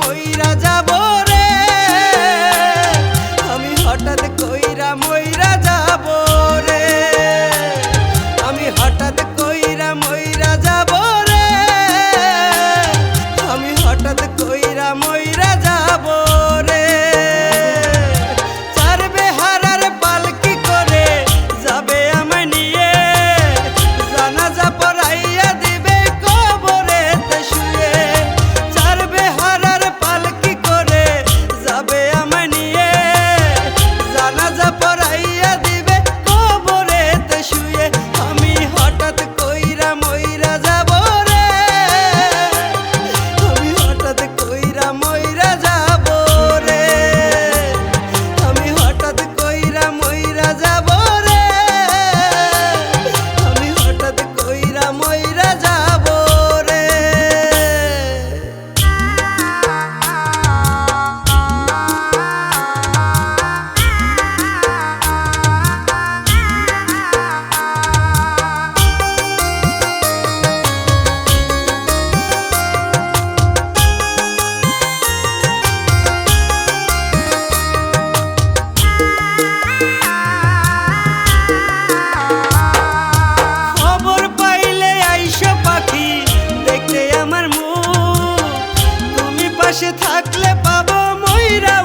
ময়রা থাকলে পাবো ময়রা